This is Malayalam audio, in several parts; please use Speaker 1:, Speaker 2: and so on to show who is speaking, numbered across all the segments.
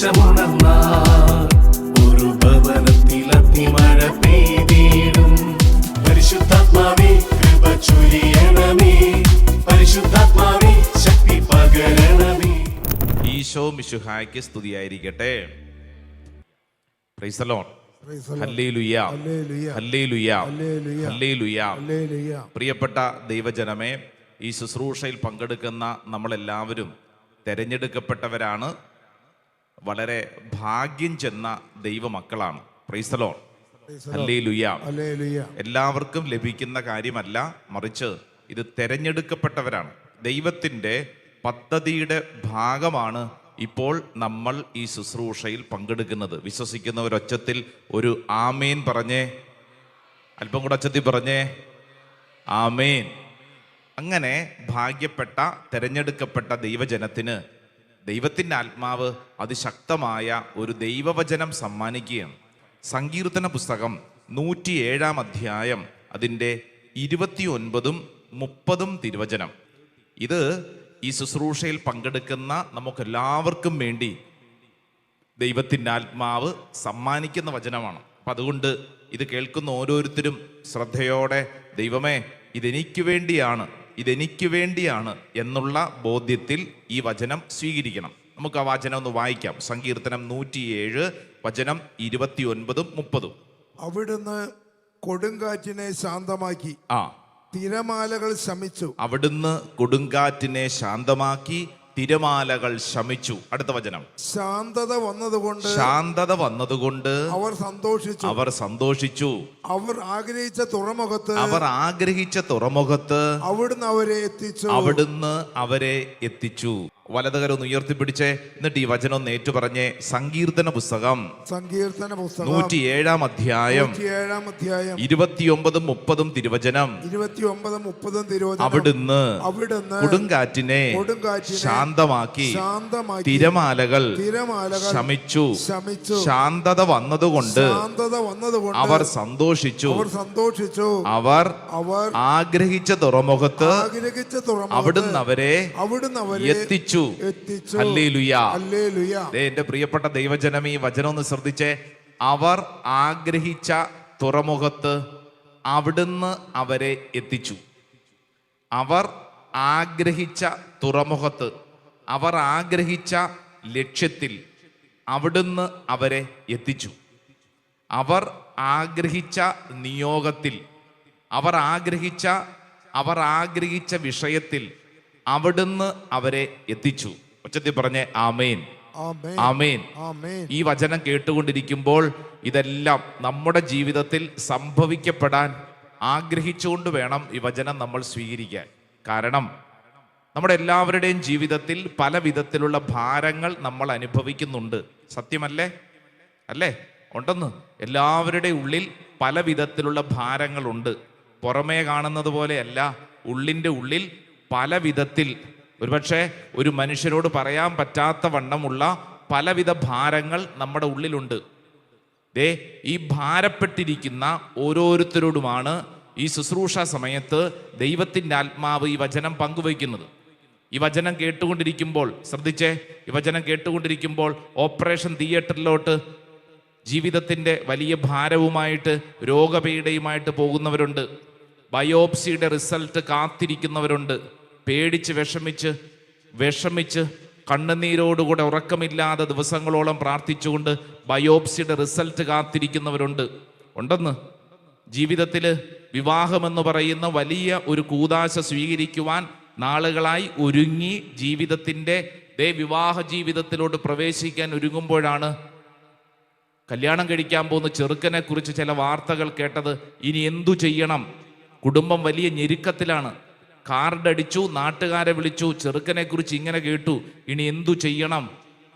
Speaker 1: ദേശമുണർന്നാൽ ഒരു ഭവനത്തിൽ അത്തിമഴ പെയ്തിടും. പരിശുദ്ധാത്മാവേ കൃപ ചൊരിയണമേ. പരിശുദ്ധാത്മാവേ ശക്തി പകരണമേ.
Speaker 2: ഈശോ മിശുഹായ്ക്ക് സ്തുതിയായിരിക്കട്ടെ. പ്രിയപ്പെട്ട ദൈവജനമേ ഈ ശുശ്രൂഷയിൽ പങ്കെടുക്കുന്ന നമ്മളെല്ലാവരും തെരഞ്ഞെടുക്കപ്പെട്ടവരാണ്. വളരെ ഭാഗ്യം ചെന്ന ദൈവമക്കളാണ്. Praise the Lord
Speaker 3: Praise the Lord.
Speaker 2: Hallelujah
Speaker 3: hallelujah.
Speaker 2: എല്ലാവർക്കും ലഭിക്കുന്ന കാര്യമല്ല മറിച്ച് ഇത് തെരഞ്ഞെടുക്കപ്പെട്ടവരാണ്. ദൈവത്തിന്റെ പദ്ധതിയുടെ ഭാഗമാണ് ഇപ്പോൾ നമ്മൾ ഈ ശുശ്രൂഷയിൽ പങ്കെടുക്കുന്നത്. വിശ്വസിക്കുന്നവരൊച്ചത്തിൽ ഒരു ആമേൻ പറഞ്ഞേ. അല്പം കൂടെ ഒച്ചത്തിൽ പറഞ്ഞേ. ആമേൻ. അങ്ങനെ ഭാഗ്യപ്പെട്ട തെരഞ്ഞെടുക്കപ്പെട്ട ദൈവജനത്തിന് ദൈവത്തിന്റെ ആത്മാവ് അതിശക്തമായ ഒരു ദൈവവചനം സമ്മാനിക്കുകയാണ്. സങ്കീർത്തന പുസ്തകം നൂറ്റിയേഴാം അധ്യായം അതിന്റെ ഇരുപത്തി ഒൻപതും മുപ്പതും തിരുവചനം. ഇത് ഈ ശുശ്രൂഷയിൽ പങ്കെടുക്കുന്ന നമുക്കെല്ലാവർക്കും വേണ്ടി ദൈവത്തിന്റെ ആത്മാവ് സമ്മാനിക്കുന്ന വചനമാണ്. അപ്പം അതുകൊണ്ട് ഇത് കേൾക്കുന്ന ഓരോരുത്തരും ശ്രദ്ധയോടെ ദൈവമേ ഇതെനിക്ക് വേണ്ടിയാണ് ഇതെനിക്ക് വേണ്ടിയാണ് എന്നുള്ള ബോധ്യത്തിൽ ഈ വചനം സ്വീകരിക്കണം. നമുക്ക് ആ വചനം ഒന്ന് വായിക്കാം. സങ്കീർത്തനം നൂറ്റിയേഴ് വചനം ഇരുപത്തി ഒൻപതും മുപ്പതും.
Speaker 3: അവിടുന്ന് കൊടുങ്കാറ്റിനെ ശാന്തമാക്കി.
Speaker 2: ആ.
Speaker 3: തിരമാലകൾ ശമിച്ചു.
Speaker 2: അവിടുന്ന് കൊടുങ്കാറ്റിനെ ശാന്തമാക്കി. തിരമാലകൾ ശമിച്ചു. അടുത്ത വചനം.
Speaker 3: ശാന്തത വന്നതുകൊണ്ട്
Speaker 2: ശാന്തത വന്നതുകൊണ്ട്
Speaker 3: അവർ സന്തോഷിച്ചു.
Speaker 2: അവർ സന്തോഷിച്ചു.
Speaker 3: അവർ ആഗ്രഹിച്ച തുറമുഖത്ത്
Speaker 2: അവർ ആഗ്രഹിച്ച തുറമുഖത്ത്
Speaker 3: അവിടുന്ന് അവരെ എത്തിച്ചു.
Speaker 2: അവിടുന്ന് അവരെ എത്തിച്ചു. വലതുകരം ഉയർത്തിപ്പിടിച്ച്. എന്നിട്ട് ഈ വചനം ഒന്ന് ഏറ്റുപറഞ്ഞ് സങ്കീർത്തന പുസ്തകം.
Speaker 3: സങ്കീർത്തന പുസ്തകം.
Speaker 2: നൂറ്റിയേഴാം അധ്യായം.
Speaker 3: ഏഴാം അധ്യായം.
Speaker 2: ഇരുപത്തിയൊമ്പതും മുപ്പതും തിരുവചനം.
Speaker 3: ഇരുപത്തി ഒമ്പതും മുപ്പതും തിരുവചനം.
Speaker 2: അവിടുന്ന്
Speaker 3: അവിടുന്ന്
Speaker 2: കൊടുങ്കാറ്റിനെ
Speaker 3: കൊടുങ്കാറ്റിനെ
Speaker 2: ശാന്തമാക്കി.
Speaker 3: ശാന്തമാക്കി.
Speaker 2: തിരമാലകൾ
Speaker 3: തിരമാലകൾ
Speaker 2: ശമിച്ചു.
Speaker 3: ശമിച്ചു.
Speaker 2: ശാന്തത വന്നതുകൊണ്ട്
Speaker 3: ശാന്തത വന്നതുകൊണ്ട്
Speaker 2: അവർ സന്തോഷിച്ചു.
Speaker 3: അവർ സന്തോഷിച്ചു.
Speaker 2: അവർ
Speaker 3: അവർ
Speaker 2: ആഗ്രഹിച്ച തുറമുഖത്ത്
Speaker 3: ആഗ്രഹിച്ച തുറമുഖത്ത്
Speaker 2: അവിടുന്ന് അവരെ
Speaker 3: അവിടുന്ന് അവരെ
Speaker 2: എത്തിച്ചു.
Speaker 3: എത്തിച്ചു.
Speaker 2: എന്റെ പ്രിയപ്പെട്ട ദൈവജനം ഈ വചനം ഒന്ന് ശ്രദ്ധിച്ചേ. അവർ ആഗ്രഹിച്ച തുറമുഖത്ത് അവിടുന്ന് അവരെ എത്തിച്ചു. അവർ ആഗ്രഹിച്ച തുറമുഖത്ത് അവർ ആഗ്രഹിച്ച ലക്ഷ്യത്തിൽ അവിടുന്ന് അവരെ എത്തിച്ചു. അവർ ആഗ്രഹിച്ച നിയോഗത്തിൽ അവർ ആഗ്രഹിച്ച അവർ ആഗ്രഹിച്ച വിഷയത്തിൽ അവിടുന്ന് അവരെ എത്തിച്ചു. ഉച്ചത്തിൽ പറഞ്ഞേ ആമേൻ.
Speaker 3: ആമേൻ.
Speaker 2: ആമേൻ.
Speaker 3: ആമേൻ.
Speaker 2: ഈ വചനം കേട്ടുകൊണ്ടിരിക്കുമ്പോൾ ഇതെല്ലാം നമ്മുടെ ജീവിതത്തിൽ സംഭവിക്കപ്പെടാൻ ആഗ്രഹിച്ചുകൊണ്ട് വേണം ഈ വചനം നമ്മൾ സ്വീകരിക്കാൻ. കാരണം നമ്മുടെ എല്ലാവരുടെയും ജീവിതത്തിൽ പല വിധത്തിലുള്ള ഭാരങ്ങൾ നമ്മൾ അനുഭവിക്കുന്നുണ്ട്. സത്യമല്ലേ? അല്ലേ? ഉണ്ടെന്ന്. എല്ലാവരുടെ ഉള്ളിൽ പല വിധത്തിലുള്ള ഭാരങ്ങളുണ്ട്. പുറമേ കാണുന്നത് പോലെയല്ല ഉള്ളിന്റെ ഉള്ളിൽ പല വിധത്തിൽ ഒരുപക്ഷെ ഒരു മനുഷ്യരോട് പറയാൻ പറ്റാത്ത വണ്ണമുള്ള പലവിധ ഭാരങ്ങൾ നമ്മുടെ ഉള്ളിലുണ്ട്. ദേ ഈ ഭാരപ്പെട്ടിരിക്കുന്ന ഓരോരുത്തരോടുമാണ് ഈ ശുശ്രൂഷ സമയത്ത് ദൈവത്തിന്റെ ആത്മാവ് ഈ വചനം പങ്കുവയ്ക്കുന്നത്. ഈ വചനം കേട്ടുകൊണ്ടിരിക്കുമ്പോൾ ശ്രദ്ധിച്ചേ ഈ വചനം കേട്ടുകൊണ്ടിരിക്കുമ്പോൾ ഓപ്പറേഷൻ തിയേറ്ററിലോട്ട് ജീവിതത്തിന്റെ വലിയ ഭാരവുമായിട്ട് രോഗപീഠയുമായിട്ട് പോകുന്നവരുണ്ട്. ബയോപ്സിയുടെ റിസൾട്ട് കാത്തിരിക്കുന്നവരുണ്ട്. പേടിച്ച് വിഷമിച്ച് വിഷമിച്ച് കണ്ണുനീരോടുകൂടെ ഉറക്കമില്ലാതെ ദിവസങ്ങളോളം പ്രാർത്ഥിച്ചുകൊണ്ട് ബയോപ്സിയുടെ റിസൾട്ട് കാത്തിരിക്കുന്നവരുണ്ട്. ഉണ്ടെന്ന്? ജീവിതത്തിൽ വിവാഹമെന്ന് പറയുന്ന വലിയ ഒരു കൂതാശ സ്വീകരിക്കുവാൻ നാളുകളായി ഒരുങ്ങി ജീവിതത്തിന്റെ ദേ വിവാഹ ജീവിതത്തിലോട്ട് പ്രവേശിക്കാൻ ഒരുങ്ങുമ്പോഴാണ് കല്യാണം കഴിക്കാൻ പോകുന്ന ചെറുക്കനെക്കുറിച്ച് ചില വാർത്തകൾ കേട്ടത്. ഇനി എന്തു ചെയ്യണം? കുടുംബം വലിയ ഞെരുക്കത്തിലാണ്. കാർഡടിച്ചു നാട്ടുകാരെ വിളിച്ചു ചെറുക്കനെ കുറിച്ച് ഇങ്ങനെ കേട്ടു. ഇനി എന്തു ചെയ്യണം?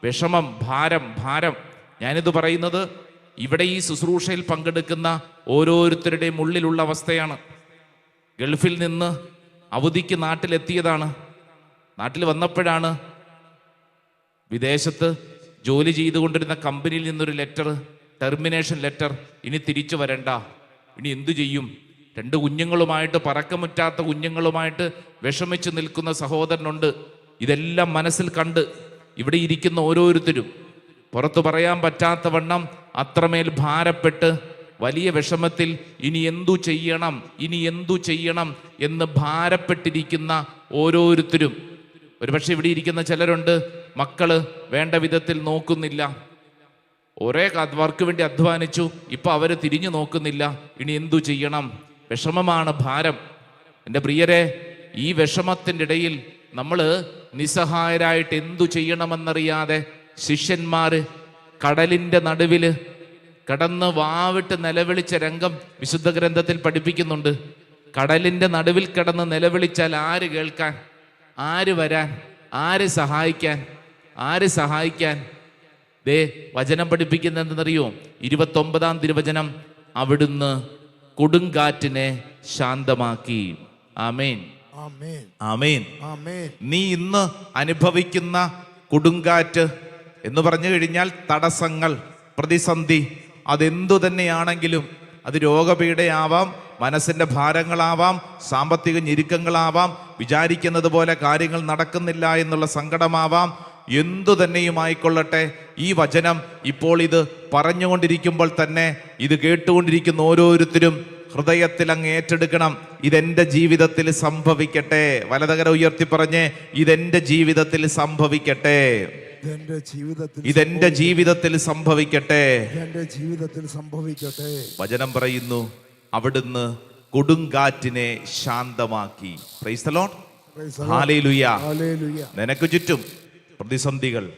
Speaker 2: വിഷമം ഭാരം ഭാരം. ഞാനിത് പറയുന്നത് ഇവിടെ ഈ ശുശ്രൂഷയിൽ പങ്കെടുക്കുന്ന ഓരോരുത്തരുടെയും ഉള്ളിലുള്ള അവസ്ഥയാണ്. ഗൾഫിൽ നിന്ന് അവധിക്ക് നാട്ടിലെത്തിയതാണ്. നാട്ടിൽ വന്നപ്പോഴാണ് വിദേശത്ത് ജോലി ചെയ്തുകൊണ്ടിരുന്ന കമ്പനിയിൽ നിന്നൊരു ലെറ്റർ ടെർമിനേഷൻ ലെറ്റർ. ഇനി തിരിച്ചു വരണ്ട. ഇനി എന്തു ചെയ്യും? രണ്ട് കുഞ്ഞുങ്ങളുമായിട്ട് പറക്കമുറ്റാത്ത കുഞ്ഞുങ്ങളുമായിട്ട് വിഷമിച്ച് നിൽക്കുന്ന സഹോദരനുണ്ട്. ഇതെല്ലാം മനസ്സിൽ കണ്ട് ഇവിടെ ഇരിക്കുന്ന ഓരോരുത്തരും പുറത്തു പറയാൻ പറ്റാത്ത വണ്ണം അത്രമേൽ ഭാരപ്പെട്ട് വലിയ വിഷമത്തിൽ ഇനി എന്തു ചെയ്യണം ഇനി എന്തു ചെയ്യണം എന്ന് ഭാരപ്പെട്ടിരിക്കുന്ന ഓരോരുത്തരും. ഒരുപക്ഷെ ഇവിടെ ഇരിക്കുന്ന ചിലരുണ്ട് മക്കൾ വേണ്ട വിധത്തിൽ നോക്കുന്നില്ല. ഒരേ വർക്ക് വേണ്ടി അധ്വാനിച്ചു ഇപ്പൊ അവർ തിരിഞ്ഞു നോക്കുന്നില്ല ഇനി എന്തു ചെയ്യണം? വിഷമമാണ് ഭാരം. എന്റെ പ്രിയരെ ഈ വിഷമത്തിന്റെ ഇടയിൽ നമ്മൾ നിസ്സഹായരായിട്ട് എന്തു ചെയ്യണമെന്നറിയാതെ ശിഷ്യന്മാർ കടലിന്റെ നടുവിൽ കടന്ന് വാവിട്ട് നിലവിളിച്ച രംഗം വിശുദ്ധ ഗ്രന്ഥത്തിൽ പഠിപ്പിക്കുന്നുണ്ട്. കടലിന്റെ നടുവിൽ കിടന്ന് നിലവിളിച്ചാൽ ആര് കേൾക്കാൻ ആര് വരാൻ ആര് സഹായിക്കാൻ ആര് സഹായിക്കാൻ? ദേ വചനം പഠിപ്പിക്കുന്ന എന്തെന്നറിയോ? ഇരുപത്തൊമ്പതാം തിരുവചനം അവിടുന്ന് കൊടുങ്കാറ്റിനെ ശാന്തമാക്കി. ആമേൻ.
Speaker 3: ആമേൻ.
Speaker 2: ആമേൻ.
Speaker 3: ആമേൻ.
Speaker 2: നീ ഇന്ന് അനുഭവിക്കുന്ന കൊടുങ്കാറ്റ് എന്ന് പറഞ്ഞു കഴിഞ്ഞാൽ തടസ്സങ്ങൾ പ്രതിസന്ധി അതെന്തു തന്നെയാണെങ്കിലും അത് രോഗപീഠയാവാം മനസ്സിന്റെ ഭാരങ്ങളാവാം സാമ്പത്തിക ഞെരുക്കങ്ങളാവാം വിചാരിക്കുന്നത് പോലെ കാര്യങ്ങൾ നടക്കുന്നില്ല എന്നുള്ള സങ്കടമാവാം. എന്തു തന്നെയുമായിക്കൊള്ളട്ടെ ഈ വചനം ഇപ്പോൾ ഇത് പറഞ്ഞുകൊണ്ടിരിക്കുമ്പോൾ തന്നെ ഇത് കേട്ടുകൊണ്ടിരിക്കുന്ന ഓരോരുത്തരും ഹൃദയത്തിൽ അങ്ങ് ഏറ്റെടുക്കണം. ഇതെന്റെ ജീവിതത്തിൽ സംഭവിക്കട്ടെ. വലതകര ഉയർത്തി പറഞ്ഞേ ഇതെന്റെ ജീവിതത്തിൽ സംഭവിക്കട്ടെ.
Speaker 3: ഇതെന്റെ ജീവിതത്തിൽ
Speaker 2: സംഭവിക്കട്ടെ.
Speaker 3: എന്റെ ജീവിതത്തിൽ സംഭവിക്കട്ടെ.
Speaker 2: വചനം പറയുന്നു അവിടുന്ന് കൊടുങ്കാറ്റിനെ ശാന്തമാക്കി. നിനക്ക് ചുറ്റും പ്രതിസന്ധികൾ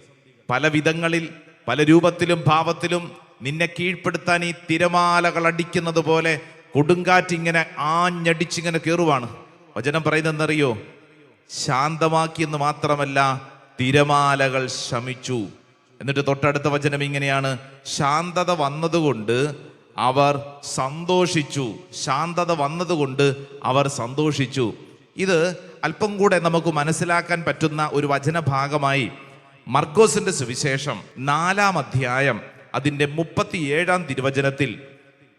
Speaker 2: പല വിധങ്ങളിൽ പല രൂപത്തിലും ഭാവത്തിലും നിന്നെ കീഴ്പ്പെടുത്താൻ ഈ തിരമാലകൾ അടിക്കുന്നത് പോലെ കൊടുങ്കാറ്റിങ്ങനെ ആഞ്ഞടിച്ചിങ്ങനെ കയറുവാണ്. വചനം പറയുന്നതെന്നറിയോ? ശാന്തമാക്കിയെന്ന് മാത്രമല്ല തിരമാലകൾ ശമിച്ചു. എന്നിട്ട് തൊട്ടടുത്ത വചനം ഇങ്ങനെയാണ്. ശാന്തത വന്നതുകൊണ്ട് അവർ സന്തോഷിച്ചു. ശാന്തത വന്നതുകൊണ്ട് അവർ സന്തോഷിച്ചു. ഇത് അല്പം കൂടെ നമുക്ക് മനസ്സിലാക്കാൻ പറ്റുന്ന ഒരു വചനഭാഗമായി മർക്കോസിന്റെ സുവിശേഷം നാലാം അധ്യായം അതിന്റെ മുപ്പത്തിയേഴാം തിരുവചനത്തിൽ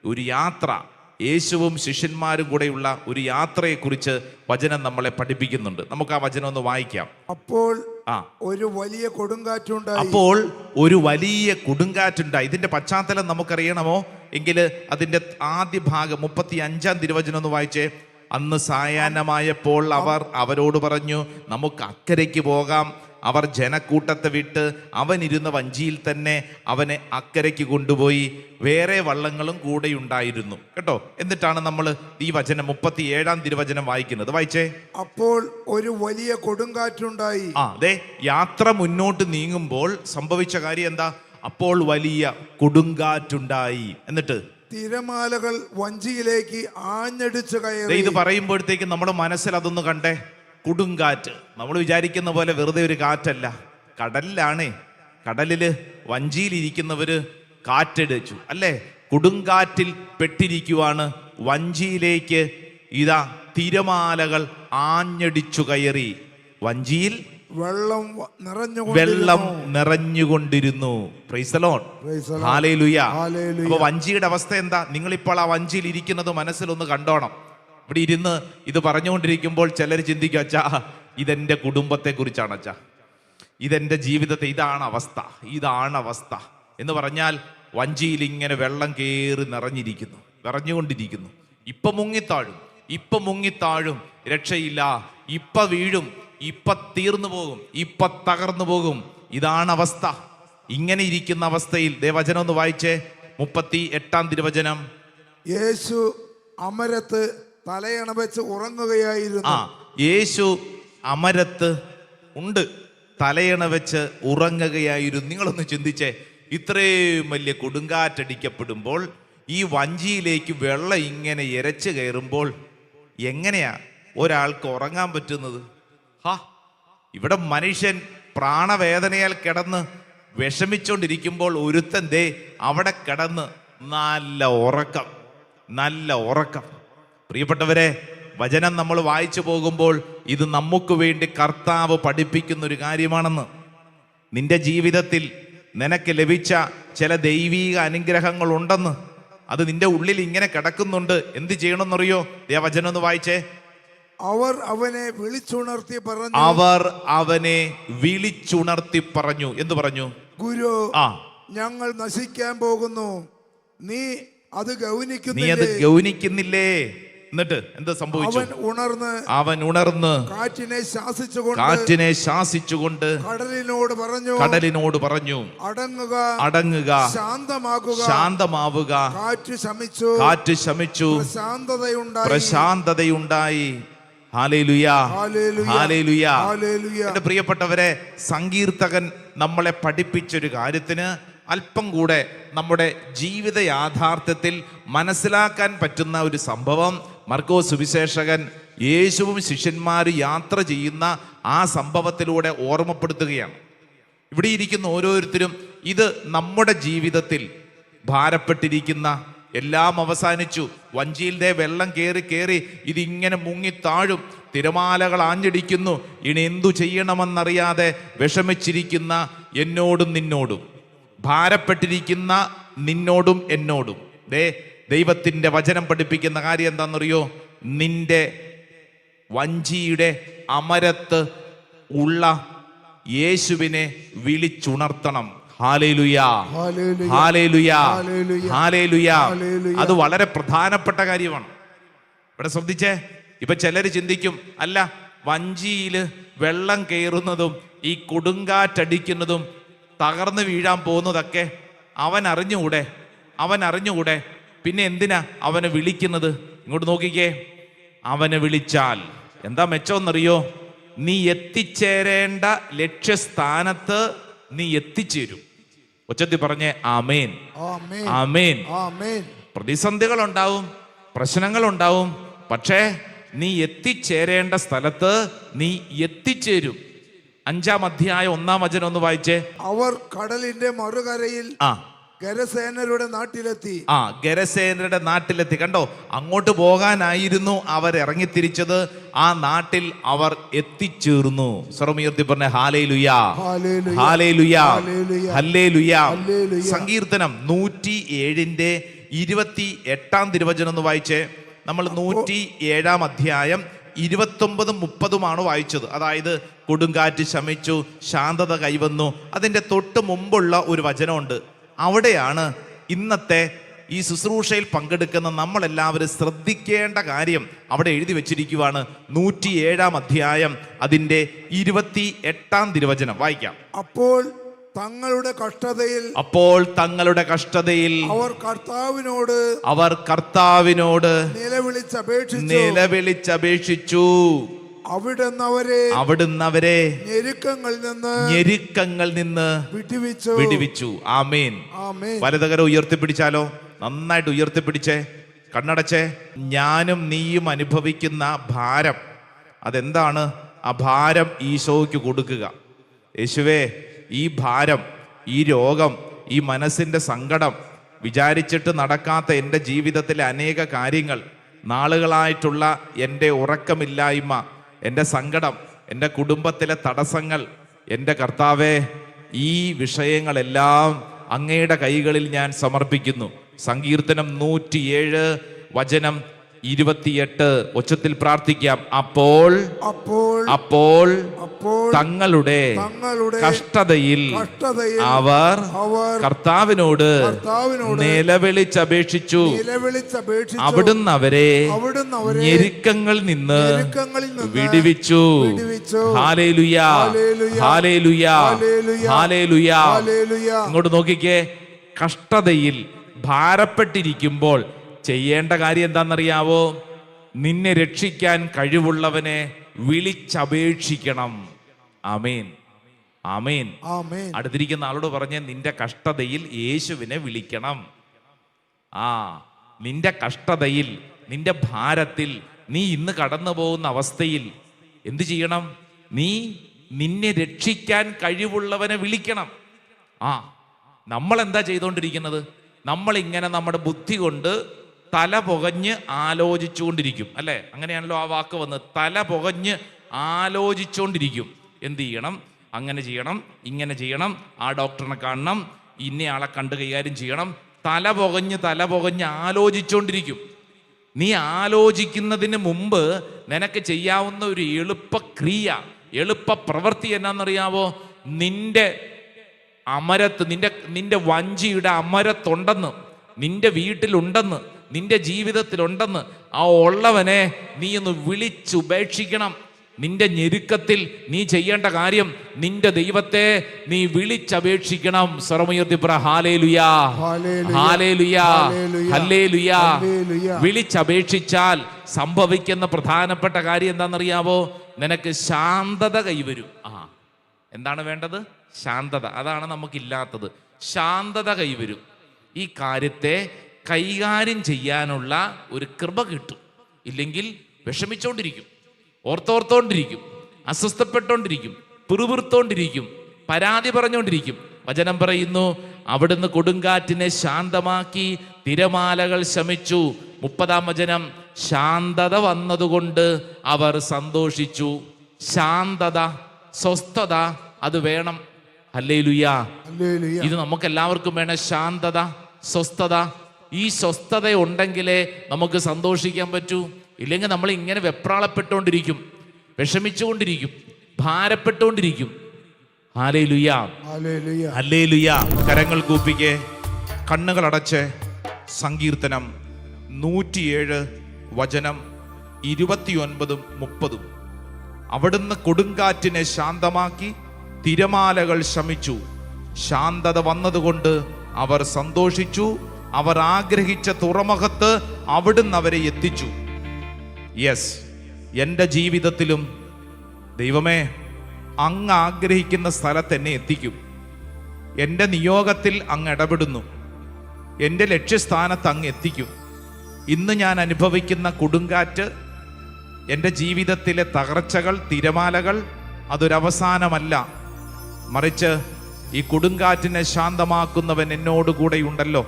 Speaker 2: ഒരു യാത്ര. യേശുവും ശിഷ്യന്മാരും കൂടെയുള്ള ഒരു യാത്രയെക്കുറിച്ച് വചനം നമ്മളെ പഠിപ്പിക്കുന്നുണ്ട്. നമുക്ക് ആ വചനം ഒന്ന് വായിക്കാം.
Speaker 3: അപ്പോൾ
Speaker 2: ആ.
Speaker 3: ഒരു വലിയ കൊടുങ്കാറ്റുണ്ടായി.
Speaker 2: അപ്പോൾ ഒരു വലിയ കൊടുങ്കാറ്റുണ്ടായി. ഇതിന്റെ പശ്ചാത്തലം നമുക്കറിയണമോ? എങ്കിൽ അതിന്റെ ആദ്യ ഭാഗം മുപ്പത്തി അഞ്ചാം തിരുവചനം ഒന്ന് വായിച്ചേ. അന്ന് സായാഹ്നമായപ്പോൾ അവർ അവരോട് പറഞ്ഞു നമുക്ക് അക്കരയ്ക്ക് പോകാം. അവർ ജനക്കൂട്ടത്തെ വിട്ട് അവനിരുന്ന ഇരുന്ന വഞ്ചിയിൽ തന്നെ അവനെ അക്കരയ്ക്ക് കൊണ്ടുപോയി വേറെ വള്ളങ്ങളും കൂടെയുണ്ടായിരുന്നു കേട്ടോ? എന്നിട്ടാണ് നമ്മൾ ഈ വചനം മുപ്പത്തി ഏഴാം തിരുവചനം വായിക്കുന്നത്. വായിച്ചേ.
Speaker 3: അപ്പോൾ ഒരു വലിയ കൊടുങ്കാറ്റുണ്ടായി.
Speaker 2: ആ അതെ യാത്ര മുന്നോട്ട് നീങ്ങുമ്പോൾ സംഭവിച്ച കാര്യം എന്താ? അപ്പോൾ വലിയ കൊടുങ്കാറ്റുണ്ടായി. എന്നിട്ട്?
Speaker 3: തിരമാലകൾ വഞ്ചിയിലേക്ക് ആഞ്ഞടിച്ചു കയറി
Speaker 2: ഇത് പറയുമ്പോഴത്തേക്ക് നമ്മുടെ മനസ്സിൽ അതൊന്ന് കണ്ടേ. കൊടുങ്കാറ്റ്. നമ്മൾ വിചാരിക്കുന്ന പോലെ വെറുതെ ഒരു കാറ്റല്ല. കടലിലാണേ. കടലിൽ വഞ്ചിയിലിരിക്കുന്നവര് കാറ്റടിച്ചു. അല്ലേ? കൊടുങ്കാറ്റിൽ പെട്ടിരിക്കുവാണ്. വഞ്ചിയിലേക്ക് ഇതാ തിരമാലകൾ ആഞ്ഞടിച്ചു കയറി. വഞ്ചിയിൽ
Speaker 3: വെള്ളം നിറഞ്ഞു.
Speaker 2: വെള്ളം നിറഞ്ഞുകൊണ്ടിരുന്നു. അപ്പൊ വഞ്ചിയുടെ അവസ്ഥ എന്താ? നിങ്ങളിപ്പോൾ ആ വഞ്ചിയിൽ ഇരിക്കുന്നത് മനസ്സിലൊന്ന് കണ്ടോണം. ഇവിടെ ഇരുന്ന് ഇത് പറഞ്ഞുകൊണ്ടിരിക്കുമ്പോൾ ചിലർ ചിന്തിക്കും അച്ഛാ ഇതെന്റെ കുടുംബത്തെ കുറിച്ചാണ് അച്ഛാ. ഇതെന്റെ ജീവിതത്തെ ഇതാണ് അവസ്ഥ ഇതാണ് അവസ്ഥ. എന്ന് പറഞ്ഞാൽ വഞ്ചിയിൽ ഇങ്ങനെ വെള്ളം കയറി നിറഞ്ഞിരിക്കുന്നു നിറഞ്ഞുകൊണ്ടിരിക്കുന്നു. ഇപ്പൊ മുങ്ങിത്താഴും ഇപ്പൊ മുങ്ങിത്താഴും രക്ഷയില്ല ഇപ്പൊ വീഴും ഇപ്പൊ തീർന്നു പോകും ഇപ്പൊ തകർന്നു പോകും. ഇതാണ് അവസ്ഥ. ഇങ്ങനെ ഇരിക്കുന്ന അവസ്ഥയിൽ ദേവചനം ഒന്ന് വായിച്ചേ മുപ്പത്തി എട്ടാം തിരുവചനം.
Speaker 3: യേശു അമരത്ത് തലയണ വെച്ച് ഉറങ്ങുകയായിരുന്നു.
Speaker 2: ആ യേശു അമരത്ത് ഉണ്ട്. തലയണ വെച്ച് ഉറങ്ങുകയായിരുന്നു. നിങ്ങളൊന്ന് ചിന്തിച്ചേ ഇത്രയും വലിയ കൊടുങ്കാറ്റടിക്കപ്പെടുമ്പോൾ ഈ വഞ്ചിയിലേക്ക് വെള്ളം ഇങ്ങനെ ഇരച്ചു കയറുമ്പോൾ എങ്ങനെയാ ഒരാൾക്ക് ഉറങ്ങാൻ പറ്റുന്നത്? ഹാ ഇവിടെ മനുഷ്യൻ പ്രാണവേദനയാൽ കിടന്ന് വിഷമിച്ചുകൊണ്ടിരിക്കുമ്പോൾ ഒരുത്തൻ ദേ അവിടെ കിടന്ന് നല്ല ഉറക്കം നല്ല ഉറക്കം. പ്രിയപ്പെട്ടവരെ വചനം നമ്മൾ വായിച്ചു പോകുമ്പോൾ ഇത് നമുക്ക് വേണ്ടി കർത്താവ് പഠിപ്പിക്കുന്ന ഒരു കാര്യമാണെന്ന്. നിന്റെ ജീവിതത്തിൽ നിനക്ക് ലഭിച്ച ചില ദൈവീക അനുഗ്രഹങ്ങൾ ഉണ്ടെന്ന് അത് നിന്റെ ഉള്ളിൽ ഇങ്ങനെ കിടക്കുന്നുണ്ട്. എന്ത് ചെയ്യണമെന്നറിയോ? ദേ വചനം ഒന്ന് വായിച്ചേ.
Speaker 3: അവർ അവനെ വിളിച്ചുണർത്തി പറഞ്ഞു.
Speaker 2: അവർ അവനെ വിളിച്ചുണർത്തി പറഞ്ഞു. എന്ന് പറഞ്ഞു?
Speaker 3: ഗുരു
Speaker 2: ആ.
Speaker 3: ഞങ്ങൾ നശിക്കാൻ പോകുന്നു. നീ അത്
Speaker 2: നീ അത്
Speaker 3: ഗൗനിക്കുന്നില്ലേ?
Speaker 2: എന്നിട്ട് എന്ത് സംഭവിച്ചു?
Speaker 3: അവൻ ഉണർന്ന്
Speaker 2: അവൻ ഉണർന്ന്
Speaker 3: കാറ്റിനെ ശാസിച്ചുകൊണ്ട്
Speaker 2: കാറ്റിനെ ശാസിച്ചുകൊണ്ട്
Speaker 3: കടലിനോട് പറഞ്ഞു
Speaker 2: കടലിനോട് പറഞ്ഞു
Speaker 3: അടങ്ങുക
Speaker 2: അടങ്ങുക
Speaker 3: ശാന്തമാകുക.
Speaker 2: ശാന്തമാവുക.
Speaker 3: കാറ്റ് ശമിച്ചു.
Speaker 2: കാറ്റ് ശമിച്ചു.
Speaker 3: പ്രശാന്തതയുണ്ടായി.
Speaker 2: പ്രശാന്തതയുണ്ടായി. എന്റെ പ്രിയപ്പെട്ടവരെ സങ്കീർത്തകൻ നമ്മളെ പഠിപ്പിച്ചൊരു കാര്യത്തിന് അല്പം കൂടെ നമ്മുടെ ജീവിത യാഥാർത്ഥ്യത്തിൽ മനസ്സിലാക്കാൻ പറ്റുന്ന ഒരു സംഭവം. മർക്കോ സുവിശേഷകൻ യേശുവും ശിഷ്യന്മാരും യാത്ര ചെയ്യുന്ന ആ സംഭവത്തിലൂടെ ഓർമ്മപ്പെടുത്തുകയാണ്. ഇവിടെ ഇരിക്കുന്ന ഓരോരുത്തരും ഇത് നമ്മുടെ ജീവിതത്തിൽ ഭാരപ്പെട്ടിരിക്കുന്ന എല്ലാം അവസാനിച്ചു. വഞ്ചിയിലെ വെള്ളം കയറി കയറി ഇതിങ്ങനെ മുങ്ങി താഴും. തിരമാലകൾ ആഞ്ഞടിക്കുന്നു. ഇനി എന്തു ചെയ്യണമെന്നറിയാതെ വിഷമിച്ചിരിക്കുന്ന എന്നോടും നിന്നോടും. ഭാരപ്പെട്ടിരിക്കുന്ന നിന്നോടും എന്നോടും. ദേ ദൈവത്തിന്റെ വചനം പഠിപ്പിക്കുന്ന കാര്യം എന്താണെന്നറിയോ? നിന്റെ വഞ്ചിയുടെ അമരത്ത് ഉള്ള യേശുവിനെ വിളിച്ചുണർത്തണം. അത് വളരെ പ്രധാനപ്പെട്ട കാര്യമാണ്. ഇവിടെ ശ്രദ്ധിച്ചേ? ഇപ്പൊ ചിലർ ചിന്തിക്കും അല്ല വഞ്ചിയിൽ വെള്ളം കയറുന്നതും ഈ കൊടുങ്കാറ്റടിക്കുന്നതും തകർന്നു വീഴാൻ പോകുന്നതൊക്കെ അവൻ അറിഞ്ഞുകൂടെ അവൻ അറിഞ്ഞുകൂടെ പിന്നെ എന്തിനാ അവനെ വിളിക്കുന്നത്? ഇങ്ങോട്ട് നോക്കിക്കേ. അവനെ വിളിച്ചാൽ. എന്താ മെച്ചമെന്നറിയോ? നീ എത്തിച്ചേരേണ്ട ലക്ഷ്യസ്ഥാനത്ത് നീ എത്തിച്ചേരും. ഉച്ചത്തി പറഞ്ഞേ ആമേൻ.
Speaker 3: ആമേൻ.
Speaker 2: ആമേൻ.
Speaker 3: ആമേൻ.
Speaker 2: പ്രതിസന്ധികൾ ഉണ്ടാവും പ്രശ്നങ്ങൾ ഉണ്ടാവും പക്ഷേ നീ എത്തിച്ചേരേണ്ട സ്ഥലത്ത് നീ എത്തിച്ചേരും. അഞ്ചാം അധ്യായ ഒന്നാം വചനം ഒന്ന് വായിച്ചേ.
Speaker 3: അവർ കടലിന്റെ മറുകരയിൽ
Speaker 2: ആ.
Speaker 3: ഗരസേനരുടെ നാട്ടിലെത്തി.
Speaker 2: ആ ഗരസേനരുടെ നാട്ടിലെത്തി. കണ്ടോ അങ്ങോട്ട് പോകാനായിരുന്നു അവർ ഇറങ്ങിത്തിരിച്ചത്. ആ നാട്ടിൽ അവർ എത്തിച്ചേർന്നു. സ്വറമുയർത്തി പറഞ്ഞ ഹാലേ ലുയാ. ഹാലേ ലുയാ
Speaker 3: ഹല്ലേലൂയ.
Speaker 2: ഹല്ലേ ലുയാ
Speaker 3: ഹല്ലേലൂയ.
Speaker 2: സങ്കീർത്തനം നൂറ്റി ഏഴിന്റെ ഇരുപത്തി എട്ടാം തിരുവചനം എന്ന് വായിച്ചേ. നമ്മൾ നൂറ്റി ഏഴാം അധ്യായം ഇരുപത്തൊമ്പതും മുപ്പതുമാണ് വായിച്ചത്. അതായത് കൊടുങ്കാറ്റ് ശമിച്ചു ശാന്തത കൈവന്നു. അതിന്റെ തൊട്ട് മുമ്പുള്ള ഒരു വചനമുണ്ട്. അവിടെയാണ് ഇന്നത്തെ ഈ ശുശ്രൂഷയിൽ പങ്കെടുക്കുന്ന നമ്മളെല്ലാവരും ശ്രദ്ധിക്കേണ്ട കാര്യം അവിടെ എഴുതി വെച്ചിരിക്കുവാണ്. നൂറ്റി ഏഴാം അധ്യായം അതിന്റെ ഇരുപത്തി എട്ടാം തിരുവചനം. വായിക്കാം.
Speaker 3: അപ്പോൾ തങ്ങളുടെ കഷ്ടതയിൽ
Speaker 2: അപ്പോൾ തങ്ങളുടെ കഷ്ടതയിൽ
Speaker 3: അവർ കർത്താവിനോട്
Speaker 2: അവർ കർത്താവിനോട്
Speaker 3: നിലവിളിച്ചപേക്ഷിച്ചു.
Speaker 2: നിലവിളിച്ചപേക്ഷിച്ചു.
Speaker 3: അവിടുന്ന് അവരെ
Speaker 2: അവിടുന്ന്
Speaker 3: ഞെരുക്കങ്ങളിൽ നിന്ന്
Speaker 2: നിന്ന് വിടുവിച്ചു. ആമേൻ. വലതകര ഉയർത്തിപ്പിടിച്ചാലോ? നന്നായിട്ട് ഉയർത്തിപ്പിടിച്ചേ. കണ്ണടച്ചേ. ഞാനും നീയും അനുഭവിക്കുന്ന ഭാരം. അതെന്താണ്? ആ ഭാരം ഈശോയ്ക്ക് കൊടുക്കുക. യേശുവേ ഈ ഭാരം ഈ രോഗം ഈ മനസ്സിന്റെ സങ്കടം വിചാരിച്ചിട്ട് നടക്കാത്ത എന്റെ ജീവിതത്തിലെ അനേക കാര്യങ്ങൾ നാളുകളായിട്ടുള്ള എന്റെ ഉറക്കമില്ലായ്മ എന്റെ സങ്കടം എന്റെ കുടുംബത്തിലെ തടസ്സങ്ങൾ എന്റെ കർത്താവേ ഈ വിഷയങ്ങളെല്ലാം അങ്ങയുടെ കൈകളിൽ ഞാൻ സമർപ്പിക്കുന്നു. സങ്കീർത്തനം നൂറ്റിയേഴ് വചനം ഇരുപത്തിയെട്ട് ഉച്ചത്തിൽ പ്രാർത്ഥിക്കാം അപ്പോൾ
Speaker 3: അപ്പോൾ
Speaker 2: അപ്പോൾ തങ്ങളുടെ കഷ്ടതയിൽ അവർ കർത്താവിനോട് നിലവിളിച്ചപേക്ഷിച്ചു അവിടുന്ന് അവരെ ഞെരുക്കങ്ങളിൽ നിന്ന് വിടുവിച്ചു. Hallelujah
Speaker 3: hallelujah.
Speaker 2: ഹാലേലുയാ. ഇങ്ങോട്ട് നോക്കിക്കേ കഷ്ടതയിൽ ഭാരപ്പെട്ടിരിക്കുമ്പോൾ ചെയ്യേണ്ട കാര്യം എന്താണെന്നറിയാവോ? നിന്നെ രക്ഷിക്കാൻ കഴിവുള്ളവനെ വിളിച്ചപേക്ഷിക്കണം. ആമേൻ. ആമേൻ.
Speaker 3: ആമേൻ.
Speaker 2: അടുത്തിരിക്കുന്ന ആളോട് പറഞ്ഞ് നിന്റെ കഷ്ടതയിൽ യേശുവിനെ വിളിക്കണം. ആ നിന്റെ കഷ്ടതയിൽ നിന്റെ ഭാരത്തിൽ നീ ഇന്ന് കടന്നു പോകുന്ന അവസ്ഥയിൽ എന്തു ചെയ്യണം? നീ നിന്നെ രക്ഷിക്കാൻ കഴിവുള്ളവനെ വിളിക്കണം. ആ നമ്മൾ എന്താ ചെയ്തുകൊണ്ടിരിക്കുന്നത് നമ്മൾ ഇങ്ങനെ നമ്മുടെ ബുദ്ധി കൊണ്ട് തല പുകഞ്ഞ് ആലോചിച്ചുകൊണ്ടിരിക്കും. അല്ലേ? അങ്ങനെയാണല്ലോ ആ വാക്ക് വന്ന് തല പുകഞ്ഞ് ആലോചിച്ചുകൊണ്ടിരിക്കും എന്ത് ചെയ്യണം? അങ്ങനെ ചെയ്യണം ഇങ്ങനെ ചെയ്യണം ആ ഡോക്ടറിനെ കാണണം ഇന്നയാളെ കണ്ട് കൈകാര്യം ചെയ്യണം. തല പുകഞ്ഞ് തല പുകഞ്ഞ് ആലോചിച്ചുകൊണ്ടിരിക്കും നീ ആലോചിക്കുന്നതിന് മുമ്പ് നിനക്ക് ചെയ്യാവുന്ന ഒരു എളുപ്പക്രിയ എളുപ്പ പ്രവൃത്തി എന്നാന്നറിയാവോ? നിന്റെ അമരത്ത് നിന്റെ നിന്റെ വഞ്ചിയുടെ അമരത്തുണ്ടെന്ന് നിന്റെ വീട്ടിലുണ്ടെന്ന് നിന്റെ ജീവിതത്തിലുണ്ടെന്ന് ആ ഉള്ളവനെ നീ ഒന്ന് വിളിച്ചുപേക്ഷിക്കണം. നിന്റെ ഞെരുക്കത്തിൽ നീ ചെയ്യേണ്ട കാര്യം നിന്റെ ദൈവത്തെ നീ വിളിച്ചപേക്ഷിക്കണം. വിളിച്ചപേക്ഷിച്ചാൽ സംഭവിക്കുന്ന പ്രധാനപ്പെട്ട കാര്യം എന്താണെന്നറിയാവോ? നിനക്ക് ശാന്തത കൈവരും. ആ എന്താണ് വേണ്ടത്? ശാന്തത. അതാണ് നമുക്കില്ലാത്തത്. ശാന്തത കൈവരും. ഈ കാര്യത്തെ കൈകാര്യം ചെയ്യാനുള്ള ഒരു കൃപ കിട്ടും. ഇല്ലെങ്കിൽ വിഷമിച്ചോണ്ടിരിക്കും. ഓർത്തോർത്തോണ്ടിരിക്കും. അസ്വസ്ഥപ്പെട്ടോണ്ടിരിക്കും പിറുപിറുത്തോണ്ടിരിക്കും പരാതി പറഞ്ഞുകൊണ്ടിരിക്കും. വചനം പറയുന്നു അവിടുന്ന് കൊടുങ്കാറ്റിനെ ശാന്തമാക്കി തിരമാലകൾ ശമിച്ചു. മുപ്പതാം വചനം ശാന്തത വന്നതുകൊണ്ട് അവർ സന്തോഷിച്ചു. ശാന്തത സ്വസ്ഥത അത് വേണം. അല്ലേ
Speaker 3: ലുയാ.
Speaker 2: ഇത് നമുക്ക് എല്ലാവർക്കും വേണം. ശാന്തത സ്വസ്ഥത ഈ സ്വസ്ഥത ഉണ്ടെങ്കിലേ നമുക്ക് സന്തോഷിക്കാൻ പറ്റൂ. ഇല്ലെങ്കിൽ നമ്മൾ ഇങ്ങനെ വെപ്രാളപ്പെട്ടുകൊണ്ടിരിക്കും. വിഷമിച്ചുകൊണ്ടിരിക്കും. ഭാരപ്പെട്ടുകൊണ്ടിരിക്കും. കരങ്ങൾ കൂപ്പിക്കെ. കണ്ണുകൾ അടച്ച്. സങ്കീർത്തനം. നൂറ്റിയേഴ് വചനം. ഇരുപത്തിയൊൻപതും മുപ്പതും. അവിടുന്ന് കൊടുങ്കാറ്റിനെ ശാന്തമാക്കി തിരമാലകൾ ശമിച്ചു. ശാന്തത വന്നതുകൊണ്ട് അവർ സന്തോഷിച്ചു. അവർ ആഗ്രഹിച്ച തുറമുഖത്ത് അവിടുന്ന് അവരെ എത്തിച്ചു. യെസ് എന്റെ ജീവിതത്തിലും ദൈവമേ അങ്ങ് ആഗ്രഹിക്കുന്ന സ്ഥലത്ത് എന്നെ എത്തിക്കും. എന്റെ നിയോഗത്തിൽ അങ്ങ് ഇടപെടുന്നു. എന്റെ ലക്ഷ്യസ്ഥാനത്ത് അങ്ങ് എത്തിക്കും. ഇന്ന് ഞാൻ അനുഭവിക്കുന്ന കൊടുങ്കാറ്റ് എന്റെ ജീവിതത്തിലെ തകർച്ചകൾ തിരമാലകൾ അതൊരവസാനമല്ല. മറിച്ച് ഈ കൊടുങ്കാറ്റിനെ ശാന്തമാക്കുന്നവൻ എന്നോടുകൂടെയുണ്ടല്ലോ.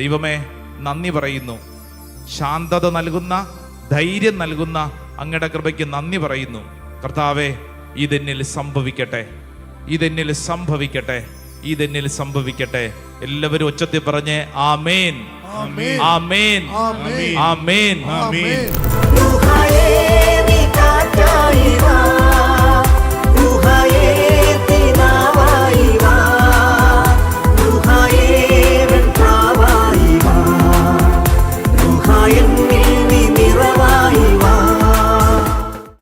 Speaker 2: ദൈവമേ നന്ദി പറയുന്നു. ശാന്തത നൽകുന്ന ധൈര്യം നൽകുന്ന അങ്ങയുടെ കൃപയ്ക്ക് നന്ദി പറയുന്നു. കർത്താവെ ഇതെന്നിൽ സംഭവിക്കട്ടെ. ഇതെന്നിൽ സംഭവിക്കട്ടെ. ഇതെന്നിൽ സംഭവിക്കട്ടെ. എല്ലാവരും ഒച്ചത്തിൽ പറഞ്ഞ് ആമേൻ.
Speaker 3: ആമേൻ.
Speaker 2: ആമേൻ.
Speaker 3: ആമേൻ.